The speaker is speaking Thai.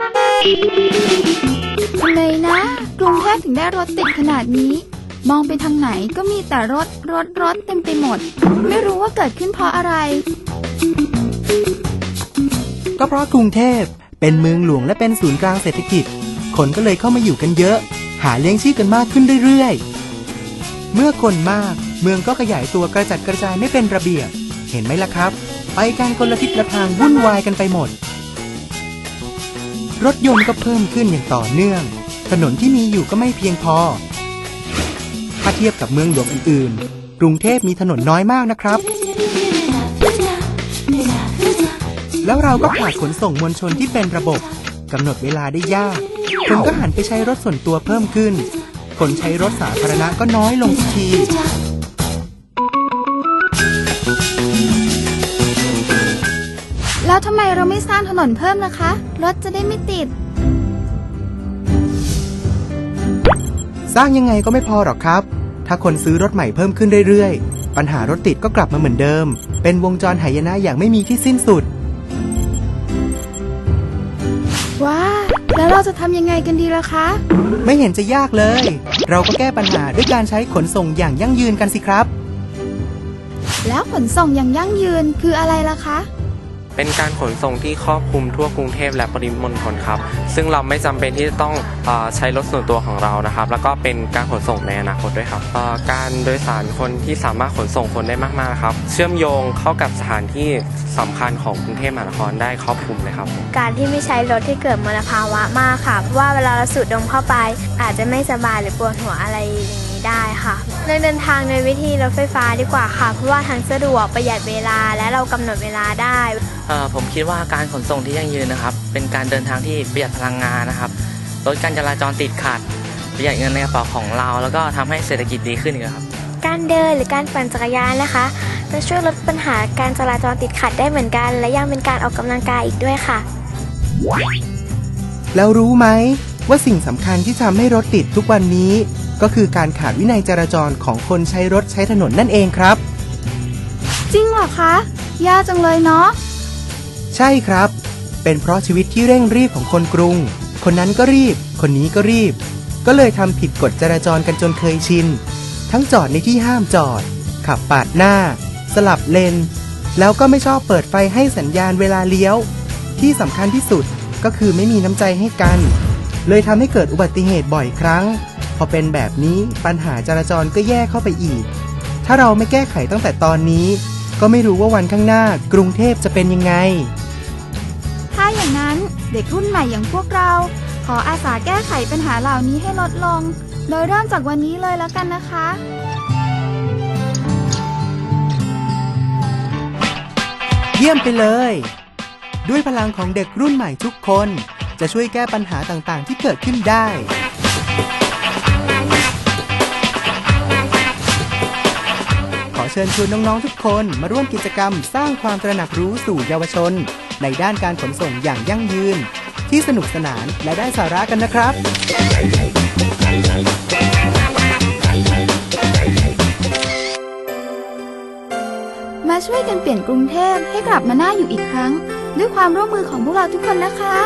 ทำไมนะกรุงเทพถึงได้รถติดขนาดนี้ มองไปทางไหนก็มีแต่รถรถรถเต็มไปหมด ไม่รู้ว่าเกิดขึ้นเพราะอะไร ก็เพราะกรุงเทพเป็นเมืองหลวงและเป็นศูนย์กลางเศรษฐกิจ คนก็เลยเข้ามาอยู่กันเยอะ หาเลี้ยงชีพกันมากขึ้นเรื่อยๆ เมื่อคนมากเมืองก็ขยายตัวกระจัดกระจายไม่เป็นระเบียบ เห็นไหมล่ะครับ ไปกันคนละทิศละทางวุ่นวายกันไปหมด รถยนต์ก็เพิ่มขึ้นอย่างต่อเนื่อง ถนนที่มีอยู่ก็ไม่เพียงพอ ถ้าเทียบกับเมืองหลวงอื่นๆ กรุงเทพมีถนนน้อยมากนะครับ แล้วเราก็ขาดขนส่งมวลชนที่เป็นระบบกำหนดเวลาได้ยาก คนก็หันไปใช้รถส่วนตัวเพิ่มขึ้น คนใช้รถสาธารณะก็น้อยลงทุกที แล้วทำไมเราไม่สร้างถนนเพิ่มล่ะคะ รถจะได้ไม่ติด สร้างยังไงก็ไม่พอหรอกครับ ถ้าคนซื้อรถใหม่เพิ่มขึ้นเรื่อยๆ ปัญหารถติดก็กลับมาเหมือนเดิม เป็นวงจรหายนะอย่างไม่มีที่สิ้นสุด ว้า แล้วเราจะทำยังไงกันดีล่ะคะ ไม่เห็นจะยากเลย เราก็แก้ปัญหาด้วยการใช้ขนส่งอย่างยั่งยืนกันสิครับ แล้วขนส่งอย่างยั่งยืนคืออะไรล่ะคะ เป็นการขนส่งที่ครอบคลุมทั่วกรุงเทพและปริมณฑลครับ ซึ่งเราไม่จำเป็นที่จะต้องอใช้รถส่วนตัวของเรานะครับ แล้วก็เป็นการขนส่งในอนาคตด้วยครับการโดยสารคนที่สามารถขนส่งคนได้มากๆครับ เชื่อมโยงเข้ากับสถานที่สำคัญของกรุงเทพมหานครได้ครอบคลุมเลยครับ การที่ไม่ใช้รถที่เกิดมลภาวะมากค่ะเพราะว่าเวลาเราสูดดมเข้าไป อาจจะไม่สบายหรือปวดหัวอะไรอย่างนี้ ได้ค่ะเลือกเดินทางโดยวิธีรถไฟฟ้าดีกว่าค่ะ เพราะว่าทั้งสะดวกประหยัดเวลาและเรากำหนดเวลาได้เอ่อผมคิดว่าการขนส่งที่ยั่งยืนนะครับ เป็นการเดินทางที่ประหยัดพลังงานนะครับลดการจราจรติดขัดประหยัดเงินในกระเป๋าของเรา แล้วก็ทำให้เศรษฐกิจดีขึ้นอีกครับการเดินหรือการปั่นจักรยานนะคะ จะช่วยลดปัญหาการจราจรติดขัดได้เหมือนกัน และยังเป็นการออกกำลังกายอีกด้วยค่ะ แล้วรู้ไหมว่าสิ่งสำคัญที่ทำให้รถติดทุกวันนี้ ก็คือการขาดวินัยจราจรของคนใช้รถใช้ถนนนั่นเองครับ จริงเหรอคะ ยากจังเลยเนาะ ใช่ครับ เป็นเพราะชีวิตที่เร่งรีบของคนกรุง คนนั้นก็รีบ คนนี้ก็รีบ ก็เลยทำผิดกฎจราจรกันจนเคยชิน ทั้งจอดในที่ห้ามจอด ขับปาดหน้า สลับเลน แล้วก็ไม่ชอบเปิดไฟให้สัญญาณเวลาเลี้ยว ที่สำคัญที่สุดก็คือไม่มีน้ำใจให้กัน เลยทำให้เกิดอุบัติเหตุบ่อยครั้งพ อเป็นแบบนี้ปัญหาจราจรก็แย่เข้าไปอีก ถ้าเราไม่แก้ไขตั้งแต่ตอนนี้ ก็ไม่รู้ว่าวันข้างหน้ากรุงเทพจะเป็นยังไง ถ้าอย่างนั้นเด็กรุ่นใหม่อย่างพวกเรา ขออาสาแก้ไขปัญหาเหล่านี้ให้ลดลง โดยเริ่มจากวันนี้เลยแล้วกันนะคะเยี่ยมไปเลย ด้วยพลังของเด็กรุ่นใหม่ทุกคน จะช่วยแก้ปัญหาต่างๆ ที่เกิดขึ้นได้ อเชิญชวนน้อง ๆ ทุกคนมาร่วมกิจกรรมสร้างความตระหนักรู้สู่เยาวชน ในด้านการขนส่งอย่างยั่งยืน ที่สนุกสนานและได้สาระกันนะครับ มาช่วยกันเปลี่ยนกรุงเทพให้กลับมาน่าอยู่อีกครั้ง ด้วยความร่วมมือของพวกเราทุกคนนะคะ